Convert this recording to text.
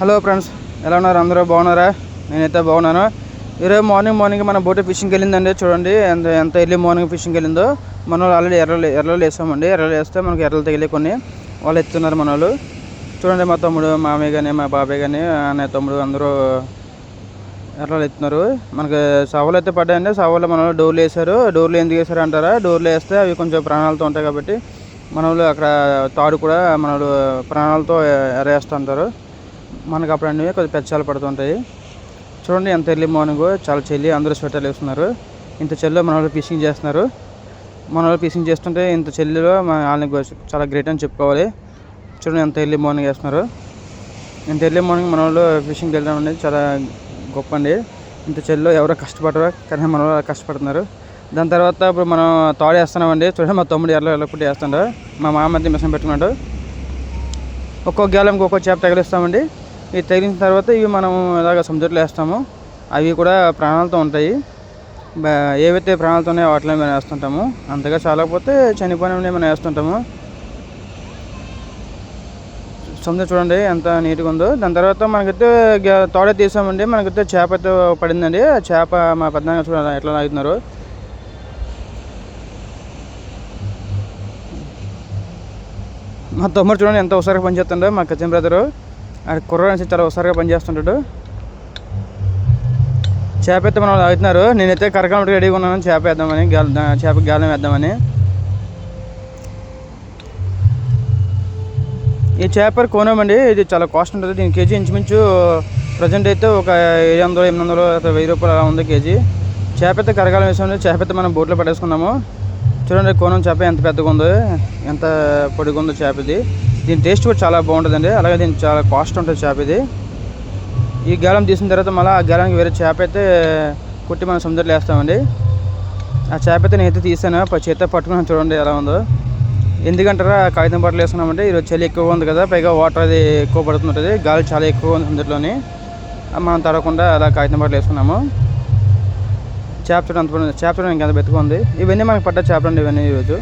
Hello friends ఎలా ఉన్నారు? అందరూ బాగున్నారా? నేనైతే బాగున్నాను. ఈరోజు మార్నింగ్ మార్నింగ్ మన బోట్ ఫిషింగ్కి వెళ్ళిందండి చూడండి. ఎంత ఎంత ఎర్లీ మార్నింగ్ ఫిషింగ్కి వెళ్ళిందో. మన వాళ్ళు ఆల్రెడీ ఎర్రలు ఎర్రలు వేసామండి. ఎర్రలు వేస్తే మనకి ఎర్రలు తగిలి కొన్ని. వాళ్ళు ఎత్తున్నారు మన వాళ్ళు. చూడండి మా తమ్ముడు మామయ్య కానీ మా బాబాయ్ కానీ అన్న తమ్ముడు అందరూ ఎర్రలు ఎత్తున్నారు. మనకి సవాలు అయితే పడ్డాయండి. సవాళ్ళు మన డోర్లు వేసారు డోర్లు ఎందుకు వేసారు అంటారా? డోర్లు వేస్తే అవి కొంచెం ప్రాణాలతో ఉంటాయి కాబట్టి మన అక్కడ తాడు కూడా మన ప్రాణాలతో ఎరేస్తుంటారు మనకు అప్పుడు అన్నీ కొద్దిగా పెచ్చాలు పడుతుంటాయి. చూడండి ఎంత ఎర్లీ మార్నింగ్ చాలా చలి అందరూ స్వెటర్లు వేస్తున్నారు ఇంత చలిలో మన వాళ్ళు ఫిషింగ్ చేస్తున్నారు. మన వాళ్ళు ఫిషింగ్ చేస్తుంటే ఇంత చలిలో మన వాళ్ళని చాలా గ్రేట్ అని చెప్పుకోవాలి. చూడండి ఎంత ఎర్లీ మార్నింగ్ వేస్తున్నారు. ఇంత ఎర్లీ మార్నింగ్ మన వాళ్ళు ఫిషింగ్కి వెళ్ళడం అనేది చాలా గొప్ప అండి. ఇంత చలిలో ఎవరో కష్టపడరు కానీ మన వాళ్ళు కష్టపడుతున్నారు. దాని తర్వాత ఇప్పుడు మనం తాడు వేస్తున్నామండి. చూడండి మా తమ్ముడు ఎర్ర ఎల్లప్పుడు వేస్తుండ. మా మామ మధ్య మిషన్ పెట్టుకున్నాడు. ఒక్కొక్క గ్యాలంకి ఒక్కొక్క చేప తగిలిస్తామండి. ఇది తగిలిన తర్వాత ఇవి మనం ఇలాగ సముద్రంలో వేస్తాము అవి కూడా ప్రాణాలతో ఉంటాయి. ఏవైతే ప్రాణాలతో ఉన్నాయో వాటిలో మేము వేస్తుంటాము. అంతగా చాలకపోతే చనిపోయినవి మనం వేస్తుంటాము. సముద్రం చూడండి ఎంత నీట్గా ఉందో. దాని తర్వాత మనకైతే గ- తోడ తీసామండి. మనకైతే చేప అయితే పడిందండి. ఆ చేప మా పెద్దగా చూడండి ఎట్లా లాగుతున్నారు. మా తమ్ముడు చూడండి ఎంత ఒకసారిగా పనిచేస్తుండో మా కజిన్ బ్రదరు ఆయన కుర్ర నుంచి చాలా ఒకసారిగా పనిచేస్తుంటాడు. చేప అయితే మనం అవుతున్నారు నేనైతే కరకామటికి రెడీగా ఉన్నాను. చేప వేద్దామని గాలి చేప గాలం వేద్దామని. ఈ చేప కోనమండి. ఇది చాలా కాస్ట్ ఉంటుంది. దీని కేజీ ఇంచుమించు ప్రజెంట్ అయితే ఒక ఏడు వందలు ఎనిమిది వందలు వెయ్యి రూపాయలు అలా ఉంది కేజీ. చేప అయితే కరగాలం వేసాము చేప అయితే మనం బోట్లో పడేసుకున్నాము చూడండి కోనం చేప ఎంత పెద్దగా ఉందో ఎంత పొడిగా ఉందో చేప ఇది. దీని టేస్ట్ కూడా చాలా బాగుంటుందండి. అలాగే దీనికి చాలా కాస్ట్ ఉంటుంది చేప ఇది. ఈ గాలం తీసిన తర్వాత మళ్ళీ ఆ గాలానికి వేరే చేప అయితే కుట్టి మనం సముద్రంలో వేస్తామండి. ఆ చేప అయితే నేనైతే తీసాను. చేత పట్టుకున్నాను చూడండి ఎలా ఉందో. ఎందుకంటారా కాగితం బట్టలు వేసుకున్నామంటే ఈరోజు చలి ఎక్కువ ఉంది కదా పైగా వాటర్ అది ఎక్కువ పడుతుంటుంది గాలి చాలా ఎక్కువ ఉంది సముద్రంలోని. మనం తడవకుండా అలా కాగితం బట్టలు వేసుకున్నాము. చేప చూడండి అంత చేప చూడండి ఇంకెంత పెట్టుకుంది ఇవన్నీ మనకి పడ్డ చేపలు అండి ఇవన్నీ ఈరోజు.